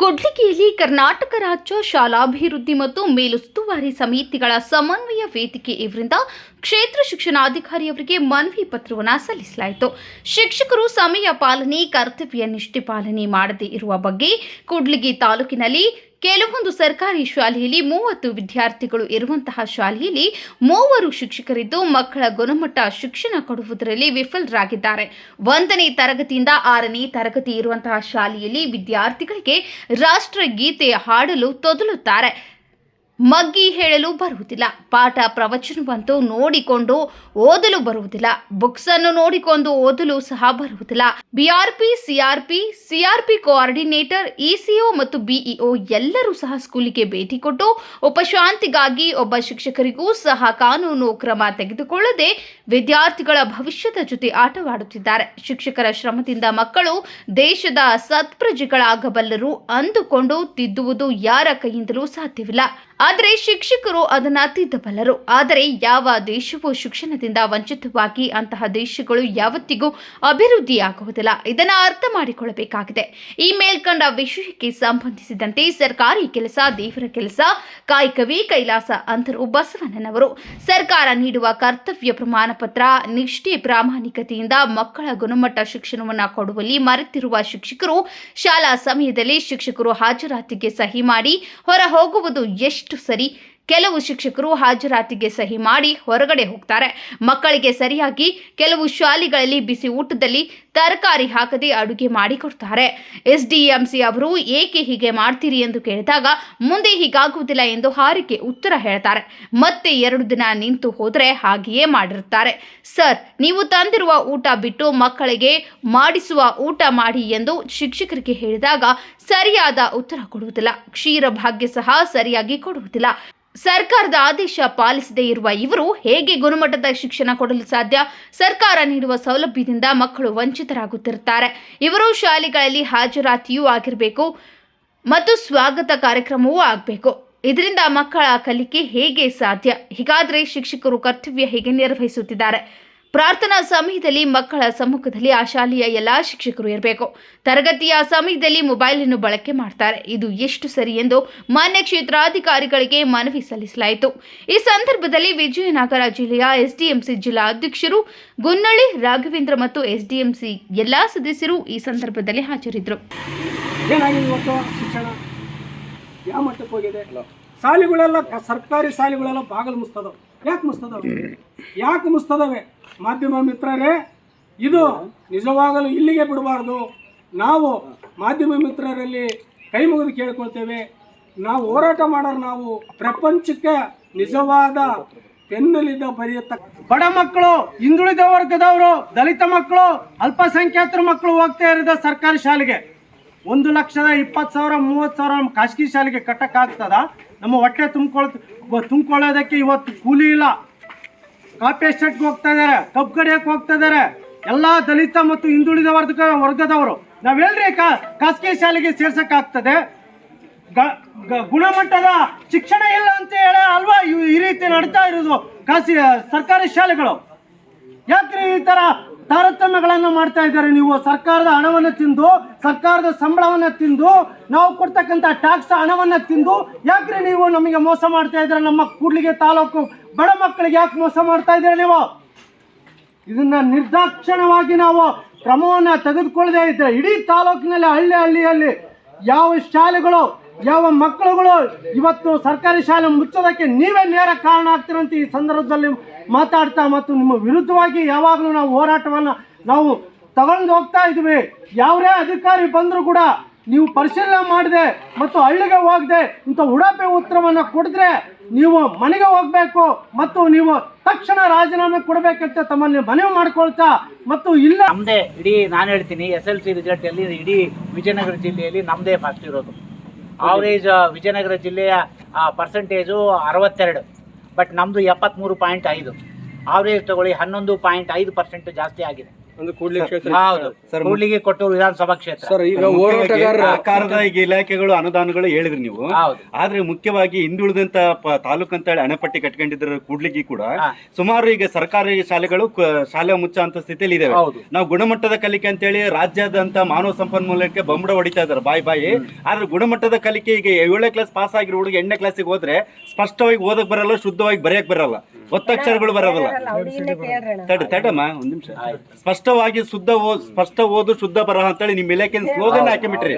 ಕೊಡ್ಲಿಗಿಯಲ್ಲಿ ಕರ್ನಾಟಕ ರಾಜ್ಯ ಶಾಲಾಭಿವೃದ್ಧಿ ಮತ್ತು ಮೇಲುಸ್ತುವಾರಿ ಸಮಿತಿಗಳ ಸಮನ್ವಯ ವೇದಿಕೆ ಇವರಿಂದ ಕ್ಷೇತ್ರ ಶಿಕ್ಷಣಾಧಿಕಾರಿಯವರಿಗೆ ಮನವಿ ಪತ್ರವನ್ನು ಸಲ್ಲಿಸಲಾಯಿತು. ಶಿಕ್ಷಕರು ಸಮಯ ಪಾಲನೆ, ಕರ್ತವ್ಯ ನಿಷ್ಠೆ ಪಾಲನೆ ಮಾಡದೇ ಇರುವ ಬಗ್ಗೆ ಕೂಡ್ಲಿಗಿ ತಾಲೂಕಿನಲ್ಲಿ ಕೆಲವೊಂದು ಸರ್ಕಾರಿ ಶಾಲೆಯಲ್ಲಿ ಮೂವತ್ತು ವಿದ್ಯಾರ್ಥಿಗಳು ಇರುವಂತಹ ಶಾಲೆಯಲ್ಲಿ ಮೂವರು ಶಿಕ್ಷಕರಿದ್ದು ಮಕ್ಕಳ ಗುಣಮಟ್ಟ ಶಿಕ್ಷಣ ಕೊಡುವುದರಲ್ಲಿ ವಿಫಲರಾಗಿದ್ದಾರೆ. ಒಂದನೇ ತರಗತಿಯಿಂದ ಆರನೇ ತರಗತಿ ಇರುವಂತಹ ಶಾಲೆಯಲ್ಲಿ ವಿದ್ಯಾರ್ಥಿಗಳಿಗೆ ರಾಷ್ಟ್ರಗೀತೆ ಹಾಡಲು ತೊದಲುತ್ತಾರೆ. ಮಗ್ಗಿ ಹೇಳಲು ಬರುವುದಿಲ್ಲ. ಪಾಠ ಪ್ರವಚನವಂತೂ ನೋಡಿಕೊಂಡು ಓದಲು ಬರುವುದಿಲ್ಲ. ಬುಕ್ಸ್ ಅನ್ನು ನೋಡಿಕೊಂಡು ಓದಲು ಸಹ ಬರುವುದಿಲ್ಲ. BRP, CRP CRP coordinator, ECO ಮತ್ತು ಬಿಇಒ ಎಲ್ಲರೂ ಸಹ ಸ್ಕೂಲಿಗೆ ಭೇಟಿ ಕೊಟ್ಟು ಉಪಶಾಂತಿಗಾಗಿ ಒಬ್ಬ ಶಿಕ್ಷಕರಿಗೂ ಸಹ ಕಾನೂನು ಕ್ರಮ ತೆಗೆದುಕೊಳ್ಳದೆ ವಿದ್ಯಾರ್ಥಿಗಳ ಭವಿಷ್ಯದ ಜೊತೆ ಆಟವಾಡುತ್ತಿದ್ದಾರೆ. ಶಿಕ್ಷಕರ ಶ್ರಮದಿಂದ ಮಕ್ಕಳು ದೇಶದ ಸತ್ಪ್ರಜೆಗಳಾಗಬಲ್ಲರು ಅಂದುಕೊಂಡು ತಿದ್ದುವುದು ಯಾರ ಕೈಯಿಂದಲೂ ಸಾಧ್ಯವಿಲ್ಲ. ಆದರೆ ಶಿಕ್ಷಕರು ಅದನ್ನ ತಿದ್ದಬಲ್ಲರು. ಆದರೆ ಯಾವ ದೇಶವು ಶಿಕ್ಷಣದಿಂದ ವಂಚಿತವಾಗಿ ಅಂತಹ ದೇಶಗಳು ಯಾವತ್ತಿಗೂ ಅಭಿವೃದ್ಧಿಯಾಗುವುದಿಲ್ಲ. ಇದನ್ನು ಅರ್ಥ ಮಾಡಿಕೊಳ್ಳಬೇಕಾಗಿದೆ. ಈ ಮೇಲ್ಕಂಡ ವಿಷಯಕ್ಕೆ ಸಂಬಂಧಿಸಿದಂತೆ ಸರ್ಕಾರಿ ಕೆಲಸ, ದೇವರ ಕೆಲಸ, ಕಾಯಕವೇ ಕೈಲಾಸ ಅಂತರು ಬಸವಣ್ಣನವರು. ಸರ್ಕಾರ ನೀಡುವ ಕರ್ತವ್ಯ ಪ್ರಮಾಣ ಪತ್ರ, ನಿಷ್ಠೆ ಪ್ರಾಮಾಣಿಕತೆಯಿಂದ ಮಕ್ಕಳ ಗುಣಮಟ್ಟ ಶಿಕ್ಷಣವನ್ನು ಕೊಡುವಲ್ಲಿ ಮರೆತಿರುವ ಶಿಕ್ಷಕರು ಶಾಲಾ ಸಮಯದಲ್ಲಿ ಶಿಕ್ಷಕರು ಹಾಜರಾತಿಗೆ ಸಹಿ ಮಾಡಿ ಹೊರ ಹೋಗುವುದು ಎಷ್ಟು ಸರಿ ಕೆಲವು ಶಿಕ್ಷಕರು ಹಾಜರಾತಿಗೆ ಸಹಿ ಮಾಡಿ ಹೊರಗಡೆ ಹೋಗ್ತಾರೆ. ಮಕ್ಕಳಿಗೆ ಸರಿಯಾಗಿ ಕೆಲವು ಶಾಲೆಗಳಲ್ಲಿ ಬಿಸಿ ಊಟದಲ್ಲಿ ತರಕಾರಿ ಹಾಕದೆ ಅಡುಗೆ ಮಾಡಿಕೊಡ್ತಾರೆ. ಎಸ್ ಸಿ ಅವರು ಏಕೆ ಹೀಗೆ ಮಾಡ್ತೀರಿ ಎಂದು ಕೇಳಿದಾಗ, ಮುಂದೆ ಹೀಗಾಗುವುದಿಲ್ಲ ಎಂದು ಹಾರಿಕೆ ಉತ್ತರ ಹೇಳ್ತಾರೆ. ಮತ್ತೆ ಎರಡು ದಿನ ನಿಂತು ಹೋದರೆ ಹಾಗೆಯೇ ಮಾಡಿರುತ್ತಾರೆ. ಸರ್, ನೀವು ತಂದಿರುವ ಊಟ ಬಿಟ್ಟು ಮಕ್ಕಳಿಗೆ ಮಾಡಿಸುವ ಊಟ ಮಾಡಿ ಎಂದು ಶಿಕ್ಷಕರಿಗೆ ಹೇಳಿದಾಗ ಸರಿಯಾದ ಉತ್ತರ ಕೊಡುವುದಿಲ್ಲ. ಕ್ಷೀರ ಭಾಗ್ಯ ಸಹ ಸರಿಯಾಗಿ ಕೊಡುವುದಿಲ್ಲ. ಸರ್ಕಾರದ ಆದೇಶ ಪಾಲಿಸದೇ ಇರುವ ಇವರು ಹೇಗೆ ಗುಣಮಟ್ಟದ ಶಿಕ್ಷಣ ಕೊಡಲು ಸಾಧ್ಯ? ಸರ್ಕಾರ ನೀಡುವ ಸೌಲಭ್ಯದಿಂದ ಮಕ್ಕಳು ವಂಚಿತರಾಗುತ್ತಿರುತ್ತಾರೆ. ಇವರು ಶಾಲೆಗಳಲ್ಲಿ ಹಾಜರಾತಿಯೂ ಆಗಿರಬೇಕು ಮತ್ತು ಸ್ವಾಗತ ಕಾರ್ಯಕ್ರಮವೂ ಆಗಬೇಕು. ಇದರಿಂದ ಮಕ್ಕಳ ಕಲಿಕೆ ಹೇಗೆ ಸಾಧ್ಯ? ಹೀಗಾದರೆ ಶಿಕ್ಷಕರು ಕರ್ತವ್ಯ ಹೇಗೆ ನಿರ್ವಹಿಸುತ್ತಿದ್ದಾರೆ? ಪ್ರಾರ್ಥನಾ ಸಮಯದಲ್ಲಿ ಮಕ್ಕಳ ಸಮ್ಮುಖದಲ್ಲಿ ಆ ಶಾಲೆಯ ಎಲ್ಲ ಶಿಕ್ಷಕರು ಇರಬೇಕು. ತರಗತಿಯ ಸಮಯದಲ್ಲಿ ಮೊಬೈಲನ್ನು ಬಳಕೆ ಮಾಡ್ತಾರೆ. ಇದು ಎಷ್ಟು ಸರಿ ಎಂದು ಮಾನ್ಯ ಕ್ಷೇತ್ರಾಧಿಕಾರಿಗಳಿಗೆ ಮನವಿ ಸಲ್ಲಿಸಲಾಯಿತು. ಈ ಸಂದರ್ಭದಲ್ಲಿ ವಿಜಯನಗರ ಜಿಲ್ಲೆಯ ಎಸ್ಡಿಎಂಸಿ ಜಿಲ್ಲಾ ಅಧ್ಯಕ್ಷರು ಗುನ್ನಳ್ಳಿ ರಾಘವೇಂದ್ರ ಮತ್ತು ಎಸ್ಡಿಎಂಸಿ ಎಲ್ಲ ಸದಸ್ಯರು ಈ ಸಂದರ್ಭದಲ್ಲಿ ಹಾಜರಿದ್ದರು. ಶಾಲೆಗಳೆಲ್ಲ ಸರ್ಕಾರಿ ಶಾಲೆಗಳೆಲ್ಲ ಯಾಕೆ ಯಾಕೆ ಮುಸ್ತದವೆ ಮಾಧ್ಯಮ ಮಿತ್ರರೇ, ಇದು ನಿಜವಾಗಲೂ ಇಲ್ಲಿಗೆ ಬಿಡಬಾರ್ದು. ನಾವು ಮಾಧ್ಯಮ ಮಿತ್ರರಲ್ಲಿ ಕೈ ಮುಗಿದು ಕೇಳ್ಕೊಳ್ತೇವೆ. ನಾವು ಹೋರಾಟ ಮಾಡೋರು ನಾವು. ಪ್ರಪಂಚಕ್ಕೆ ನಿಜವಾದ ಪೆನ್ನಲ್ಲಿದ್ದ ಬರೆಯತಕ್ಕ ಬಡ ಮಕ್ಕಳು, ಹಿಂದುಳಿದ ವರ್ಗದವರು, ದಲಿತ ಮಕ್ಕಳು, ಅಲ್ಪಸಂಖ್ಯಾತರ ಮಕ್ಕಳು ಹೋಗ್ತಾ ಇರೋದ ಸರ್ಕಾರಿ ಶಾಲೆಗೆ. ಒಂದು ಲಕ್ಷದ ಇಪ್ಪತ್ತು ಸಾವಿರ, ಮೂವತ್ತು ಸಾವಿರ ನಮ್ಮ ಖಾಸಗಿ ಶಾಲೆಗೆ ಕಟ್ಟಕ್ಕಾಗ್ತದ? ನಮ್ಮ ಹೊಟ್ಟೆ ತುಂಬ್ಕೊಳ್ ತುಂಬ್ಕೊಳ್ಳೋದಕ್ಕೆ ಇವತ್ತು ಕೂಲಿ ಇಲ್ಲ. ಕಾಫಿ ಎಸ್ಟೇಟ್ಗೆ ಹೋಗ್ತಾ ಇದ್ದಾರೆ ಕಬ್ಬು ಹೋಗ್ತಾ ಇದ್ದಾರೆ ಎಲ್ಲ ದಲಿತ ಮತ್ತು ಹಿಂದುಳಿದ ವರ್ಗ ವರ್ಗದವರು. ನಾವು ಹೇಳ್ರಿ ಕಾ ಖಾಸಗಿ ಶಾಲೆಗೆ ಸೇರ್ಸಕ್ಕಾಗ್ತದೆ? ಗುಣಮಟ್ಟದ ಶಿಕ್ಷಣ ಇಲ್ಲ ಅಂತ ಹೇಳಿ ಅಲ್ವಾ ಈ ರೀತಿ ನಡೀತಾ ಇರೋದು ಖಾಸಗಿ, ಸರ್ಕಾರಿ ಶಾಲೆಗಳು? ಯಾಕ್ರಿ ಈ ಥರ ತಾರತಮ್ಯಗಳನ್ನು ಮಾಡ್ತಾ ಇದ್ದಾರೆ ನೀವು? ಸರ್ಕಾರದ ಹಣವನ್ನು ತಿಂದು, ಸರ್ಕಾರದ ಸಂಬಳವನ್ನು ತಿಂದು, ನಾವು ಕೊಡ್ತಕ್ಕಂಥ ಟ್ಯಾಕ್ಸ್ ಹಣವನ್ನ ತಿಂದು ಯಾಕ್ರಿ ನೀವು ನಮಗೆ ಮೋಸ ಮಾಡ್ತಾ ಇದ್ದೀರಾ? ನಮ್ಮ ಕೂಡ್ಲಿಗೆ ತಾಲೂಕು ಬಡ ಮಕ್ಕಳಿಗೆ ಯಾಕೆ ಮೋಸ ಮಾಡ್ತಾ ಇದ್ದೀರಾ ನೀವು? ಇದನ್ನ ನಿರ್ದಾಕ್ಷಣವಾಗಿ ನಾವು ಕ್ರಮವನ್ನು ತೆಗೆದುಕೊಳ್ಳದೆ ಇದ್ದರೆ ಇಡೀ ತಾಲೂಕಿನಲ್ಲಿ ಹಳ್ಳಿ ಹಳ್ಳಿಯಲ್ಲಿ ಯಾವ ಶಾಲೆಗಳು, ಯಾವ ಮಕ್ಕಳುಗಳು ಇವತ್ತು ಸರ್ಕಾರಿ ಶಾಲೆ ಮುಚ್ಚೋದಕ್ಕೆ ನೀವೇ ನೇರ ಕಾರಣ ಆಗ್ತೀರಂತ ಈ ಸಂದರ್ಭದಲ್ಲಿ ಮಾತಾಡ್ತಾ ಮತ್ತು ನಿಮ್ಮ ವಿರುದ್ಧವಾಗಿ ಯಾವಾಗಲೂ ನಾವು ಹೋರಾಟವನ್ನು ನಾವು ತಗೊಂಡು ಹೋಗ್ತಾ ಇದ್ವಿ. ಯಾವರೇ ಅಧಿಕಾರಿ ಬಂದರೂ ಕೂಡ ನೀವು ಪರಿಶೀಲನೆ ಮಾಡದೆ ಮತ್ತು ಹಳ್ಳಿಗೆ ಹೋಗದೆ ಇಂಥ ಉಡಾಪೆ ಉತ್ತರವನ್ನು ಕೊಡಿದ್ರೆ ನೀವು ಮನೆಗೆ ಹೋಗಬೇಕು ಮತ್ತು ನೀವು ತಕ್ಷಣ ರಾಜೀನಾಮೆ ಕೊಡಬೇಕಂತ ತಮ್ಮಲ್ಲಿ ಮನವಿ ಮಾಡ್ಕೊಳ್ತಾ ಮತ್ತು ಇಲ್ಲ ನಮ್ಮದೇ ಇಡೀ ನಾನು ಹೇಳ್ತೀನಿ ಎಸ್ ಎಲ್ ಸಿ ರಿಸಲ್ಟಲ್ಲಿ ಇಡೀ ವಿಜಯನಗರ ಜಿಲ್ಲೆಯಲ್ಲಿ ನಮ್ಮದೇ ಫಸ್ಟ್ ಇರೋದು. ಆವರೇಜ್ ವಿಜಯನಗರ ಜಿಲ್ಲೆಯ ಪರ್ಸೆಂಟೇಜು ಅರವತ್ತೆರಡು ಬಟ್ ನಮ್ಮದು ಎಪ್ಪತ್ತ್ಮೂರು ಪಾಯಿಂಟ್ ಐದು. ಆವರೇಜ್ ತಗೊಳ್ಳಿ, ಹನ್ನೊಂದು ಪಾಯಿಂಟ್ ಐದು ಪರ್ಸೆಂಟ್ ಜಾಸ್ತಿ ಆಗಿದೆ. ಒಂದು ಕೊಟ್ಟು ಕ್ಷೇತ್ರ ಹೌದು. ಸರ್, ಕೂಡ್ಲಿಗಿ ಕೊಟ್ಟೂರು ವಿಧಾನಸಭಾ ಕ್ಷೇತ್ರ. ಸರ್ ಈಗ ಹೋರಾಟಗಾರರ ಸರ್ಕಾರದ ಈಗ ಇಲಾಖೆಗಳು ಅನುದಾನಗಳು ಹೇಳಿದ್ರಿ ನೀವು. ಹೌದು. ಆದ್ರೆ ಮುಖ್ಯವಾಗಿ ಹಿಂದುಳಿದಂತ ಪ- ತಾಲೂಕು ಅಂತ ಹೇಳಿ ಅಣೆಪಟ್ಟಿ ಕಟ್ಕೊಂಡಿದ್ರ ಕೂಡ್ಲಿಗಿ ಕೂಡ ಹಾ. ಸುಮಾರು ಈಗ ಸರ್ಕಾರಿ ಶಾಲೆಗಳು ಕ- ಶಾಲೆ ಮುಚ್ಚ ಅಂತ ಸ್ಥಿತಿಯಲ್ಲಿ ಇದಾವೆ. ಹೌದು. ನಾವು ಗುಣಮಟ್ಟದ ಕಲಿಕೆ ಅಂತ ಹೇಳಿ ರಾಜ್ಯಾದ್ಯಂತ ಮಾನವ ಸಂಪನ್ಮೂಲಕ್ಕೆ ಬಂಬಡ ಹೊಡಿತಾ ಇದಾರೆ ಬಾಯಿ ಬಾಯಿ. ಆದ್ರೆ ಗುಣಮಟ್ಟದ ಕಲಿಕೆ ಈಗ ಏಳನೇ ಕ್ಲಾಸ್ ಪಾಸ್ ಆಗಿರೋ ಹುಡುಗ ಎಂಟನೇ ಕ್ಲಾಸಿಗೆ ಹೋದ್ರೆ ಸ್ಪಷ್ಟವಾಗಿ ಓದಕ್ ಬರಲ್ಲ ಶುದ್ಧವಾಗಿ ಬರೆಯಕ್ ಬರಲ್ಲ. ಒತ್ತಕ್ಷರಗಳು ಬರೋದಿಲ್ಲ. ತಡ ತಡಮ್ಮ ಒಂದ್ ನಿಮಿಷ. ಸ್ಪಷ್ಟವಾಗಿ ಶುದ್ಧ ಓದ್ ಸ್ಪಷ್ಟ ಓದು ಶುದ್ಧ ಬರಹ ಅಂತೇಳಿ ನಿಮ್ಮ ಇಲಾಖೆ ಸ್ಲೋಗನ್ ಹಾಕಿಬಿಟ್ರಿ.